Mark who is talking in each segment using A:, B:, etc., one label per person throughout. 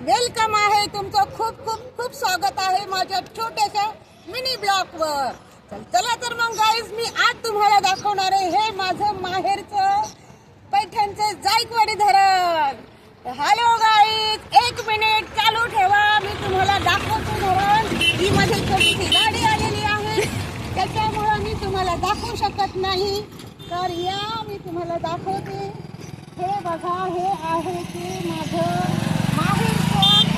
A: Welcome आहे. तुमचं खूप खूप खूप स्वागत आहे माझ्या छोट्याशा मिनी ब्लॉक वर चल चला तर मग गाईज मी आज तुम्हाला दाखवणार आहे हे माझं माहेरचं पैठणचं जायकवाडी धरण. हॅलो गाईज एक मिनिट चालू ठेवा. मी तुम्हाला दाखवतो धरण. ही माझी छोटीशी गाडी आलेली आहे. त्याच्यामुळं मी तुम्हाला दाखवू शकत नाही. तर या मी तुम्हाला दाखवते. हे बघा हे आहे ते माझं माहेरचं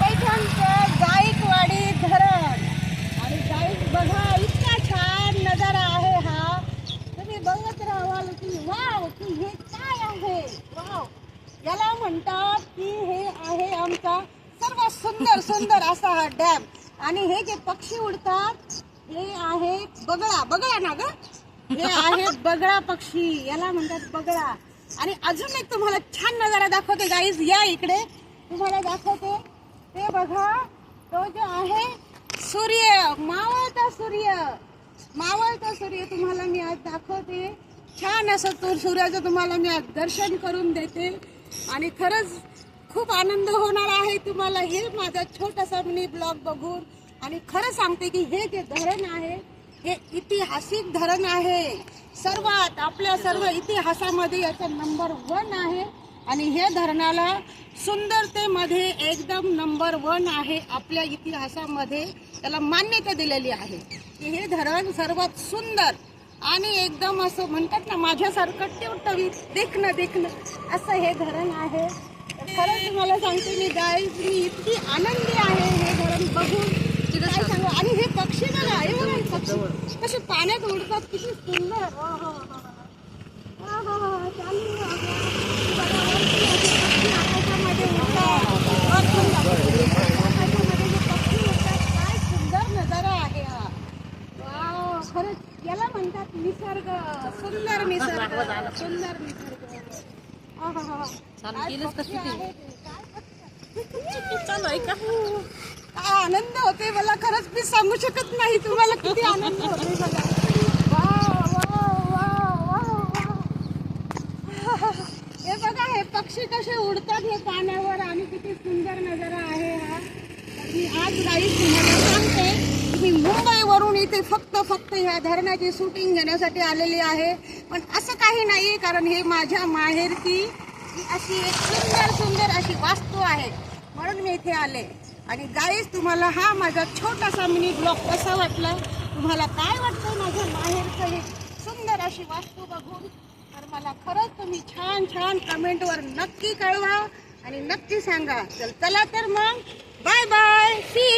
A: पैठणचं जायकवाडी धरण आणि जाईक बघा इतका छान नजारा आहे हा तुम्ही बघत राहाल की वाव की हे काय आहे वाव याला म्हणतात की हे का? सर्वात सुंदर सुंदर असा हा डॅम. आणि हे जे पक्षी उडतात हे आहे बगळा. बगळा ना ग? हे आहे बगळा पक्षी. याला म्हणतात बगळा. आणि अजून एक तुम्हाला छान नजारा दाखवते गाईज या इकडे. तुम्हाला दाखवते. ते बघा तो जो आहे सूर्य मावळता सूर्य. मावळता सूर्य तुम्हाला मी आज दाखवते. छान असं तो सूर्याचं तुम्हाला मी आज दर्शन करून देते. आणि खरंच खूप आनंद होणार आहे तुम्हाला. हे माझा छोटासा मिनी ब्लॉग बघून. आणि खरं सांगते की हे जे धरण आहे हे ऐतिहासिक धरण आहे. सर्वात आपल्या सर्व इतिहासामध्ये याचा नंबर वन आहे. आणि हे धरणाला सुंदरतेमध्ये एकदम नंबर वन आहे आपल्या इतिहासामध्ये. त्याला मान्यता दिलेली आहे. की हे धरण सर्वात सुंदर आणि एकदम असं म्हणतात ना माझ्यासारखं टवटवीत देखणं देखणं असं हे धरण आहे. खरंच तुम्हाला सांगते मी गाय मी इतकी आनंदी आहे हे धरण बघून. काय सांगू? आणि हे पक्षी बघा हे पक्षी. कसे पाण्यात उडतात किती सुंदर. आकाशामध्ये उडतात. खरंच याला म्हणतात निसर्ग. सुंदर निसर्ग सुंदर निसर्ग. ते?
B: चालू आहे का
A: काय आनंद होते मला खरंच मी सांगू शकत नाही तुम्हाला किती आनंद होते मला. हे बघा हे पक्षी कसे उडतात हे पाण्यावर आणि किती सुंदर नजारा आहे हा मी आज गाई तुम्हाला सांगते की मी मुंबईवरून इथे फक्त फक्त ह्या धरणाची शूटिंग घेण्यासाठी आलेली आहे पण असं काही नाही कारण हे माझ्या माहेरची ही अशी एक सुंदर सुंदर अशी वास्तू आहे. म्हणून मी इथे आले. आणि गाईज तुम्हाला हा माझा छोटासा मिनी ब्लॉग कसा वाटला? तुम्हाला काय वाटतं माझ्या माहेरचं हे सुंदर अशी वास्तू बघून? तर मला खरंच तुम्ही छान छान कमेंटवर नक्की कळवा आणि नक्की सांगा. चल चला तर मग. Bye bye C